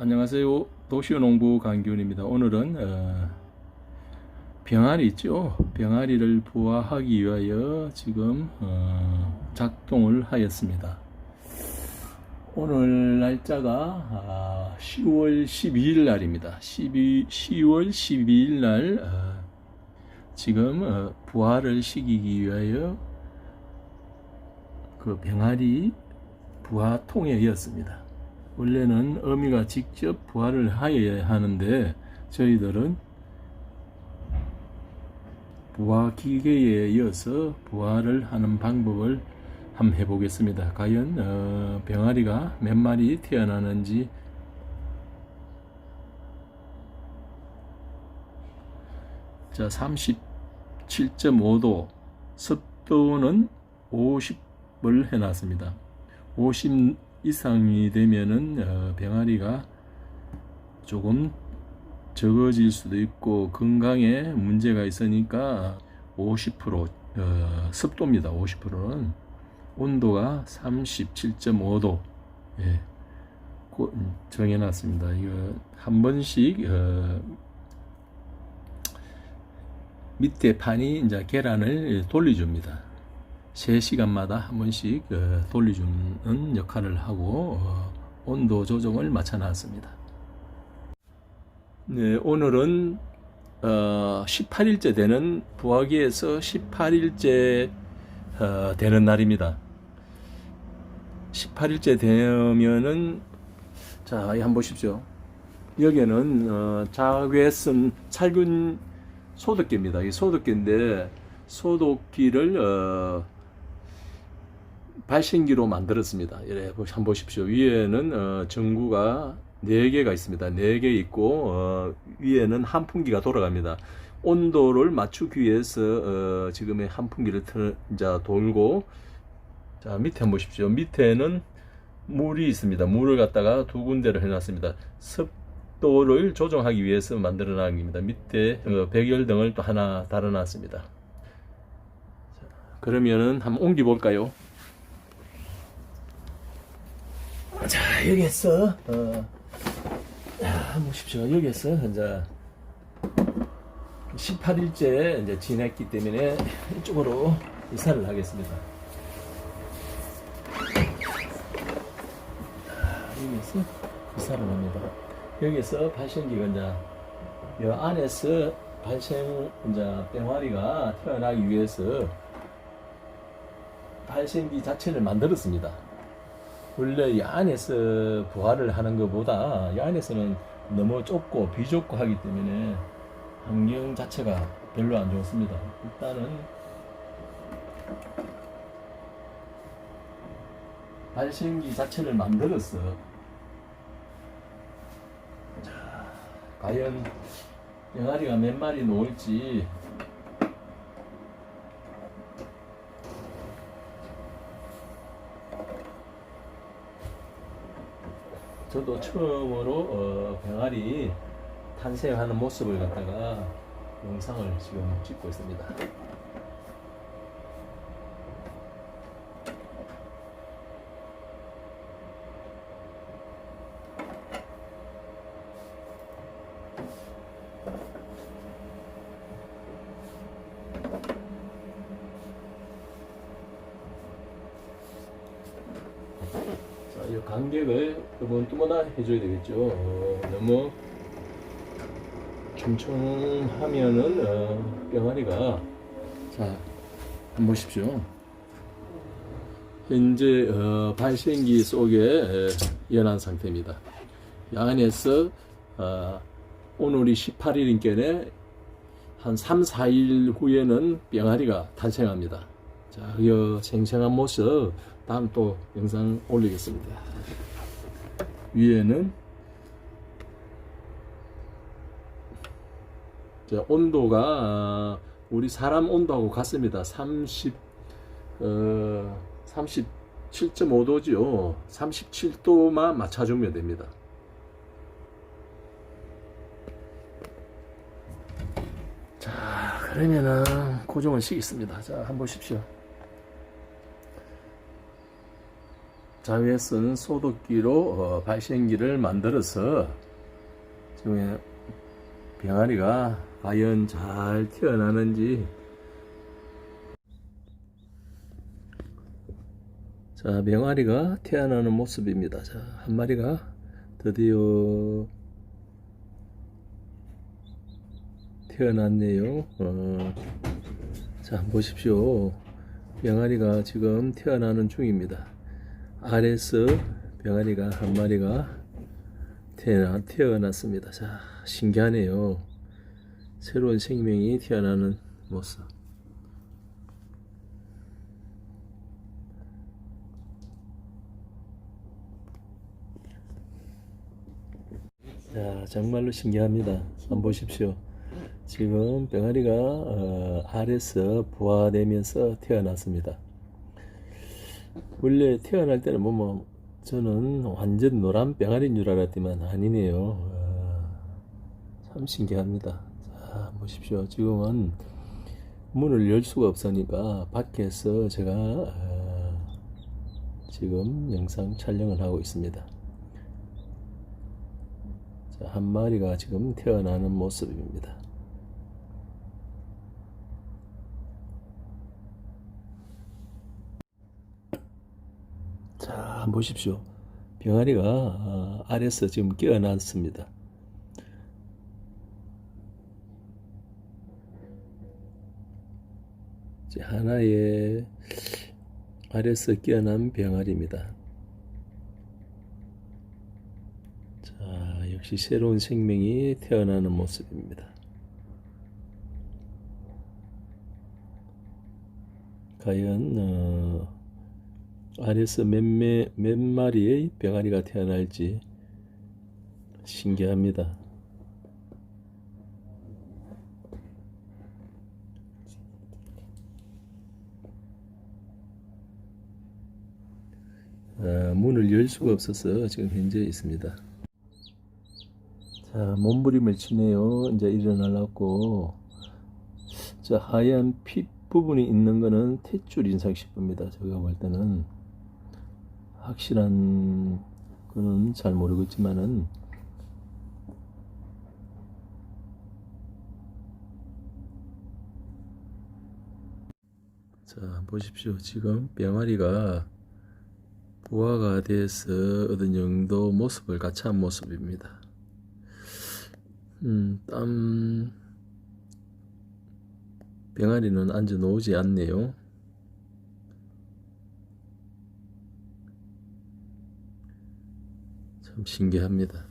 안녕하세요. 도시농부 강기훈입니다. 오늘은 어, 병아리 있죠. 병아리를 부화하기 위하여 지금 어, 작동을 하였습니다. 오늘 날짜가 아, 10월 12일 날입니다. 12, 10월 12일 날 어, 지금 어, 부화를 시키기 위하여 그 병아리 부화통에 이었습니다. 원래는 어미가 직접 부화를 하여야 하는데 저희들은 부화 기계에 이어서 부화를 하는 방법을 한번 해보겠습니다. 과연 어, 병아리가 몇 마리 태어나는지 자 37.5도 습도는 50을 해놨습니다. 50 이상이 되면은 어, 병아리가 조금 적어질 수도 있고 건강에 문제가 있으니까 50% 어, 습도입니다. 50%는 온도가 37.5도 예, 고- 음, 정해놨습니다. 이거 한 번씩 어, 밑에 판이 이제 계란을 돌려줍니다. 3시간마다 한 번씩 어, 돌려주는 역할을 하고 어, 온도 조정을 맞춰놨습니다. 네, 오늘은 어, 18일째 되는 부화기에서 18일째 어, 되는 날입니다. 18일째 되면은 자, 이 한번 보십시오. 여기는 어, 자외선 살균 소독기입니다. 이 소독기인데 소독기를 어, 발신기로 만들었습니다. 이래 한번 보십시오. 위에는 어, 전구가 4개가 있습니다. 4개 있고 어, 위에는 한풍기가 돌아갑니다. 온도를 맞추기 위해서 어, 지금의 한풍기를 틀, 이제 돌고 자 밑에 한번 보십시오. 밑에는 물이 있습니다. 물을 갖다가 두 군데를 해놨습니다. 습도를 조정하기 위해서 만들어 놨입니다 밑에 어, 백열등을 또 하나 달아놨습니다. 자, 그러면은 한번 옮겨 볼까요? 자 여기에서 어, 자, 한번 보십시오. 여기에서 이제 18일째 이제 지냈기 때문에 이쪽으로 이사를 하겠습니다. 자, 여기에서 이사를 합니다. 여기서 발생기가 이제 이 안에서 발생 이제 병아리가 태어나기 위해서 발생기 자체를 만들었습니다. 원래 이 안에서 부화를 하는 것보다 이 안에서는 너무 좁고 비좁고 하기 때문에 환경 자체가 별로 안 좋습니다. 일단은 발생기 자체를 만들었어. 자, 과연 병아리가 몇 마리 놓을지 저도 처음으로 어, 병아리 탄생하는 모습을 갖다가 영상을 지금 찍고 있습니다. 자, 이 간격을 뜨문뜨문하 해줘야 되겠죠. 어, 너무 촘촘하면은 어, 병아리가 자, 한번 보십시오. 현재 어, 발생기 속에 에, 연한 상태입니다. 이 안에서 어, 오늘이 18일인께네 한 3, 4일 후에는 병아리가 탄생합니다. 자, 이 생생한 모습 다음 또 영상 올리겠습니다. 위에는 자, 온도가 아, 우리 사람 온도하고 같습니다. 30 어, 37.5도지요. 37도만 맞춰주면 됩니다. 자, 그러면은 고정을 시겠습니다. 자, 한번 보십시오. 자외선 소독기로 어, 발생기를 만들어서 지금 병아리가 과연 잘 태어나는지 자 병아리가 태어나는 모습입니다. 자 한 마리가 드디어 태어났네요. 어, 자 보십시오. 병아리가 지금 태어나는 중입니다. 아래서 병아리가 한 마리가 태어나, 태어났습니다. 자, 신기하네요. 새로운 생명이 태어나는 모습. 자, 정말로 신기합니다. 한번 보십시오. 지금 병아리가 어, 알에서 부화되면서 태어났습니다. 원래 태어날 때는 뭐, 뭐 저는 완전 노란 병아리인 줄 알았지만 아니네요. 어, 참 신기합니다. 자, 보십시오. 지금은 문을 열 수가 없으니까 밖에서 제가 어, 지금 영상 촬영을 하고 있습니다. 자, 한 마리가 지금 태어나는 모습입니다. 자, 보십시오. 병아리가 어, 알에서 지금 깨어났습니다. 하나의 알에서 깨어난 병아리입니다. 자, 역시 새로운 생명이 태어나는 모습입니다. 과연 어, 알에서 몇, 매, 몇 마리의 병아리가 태어날지 신기합니다. 아, 문을 열 수가 없어서 지금 현재 있습니다. 자, 몸부림을 치네요. 이제 일어나려고. 저 하얀 핏 부분이 있는 거는 탯줄 싶습니다. 제가 볼 때는 확실한 거는 잘 모르겠지만은 자 보십시오. 지금 병아리가 부화가 돼서 어떤 정도 모습을 갖춰한 모습입니다. 음, 땀 병아리는 앉아 놓지 않네요 참 신기합니다.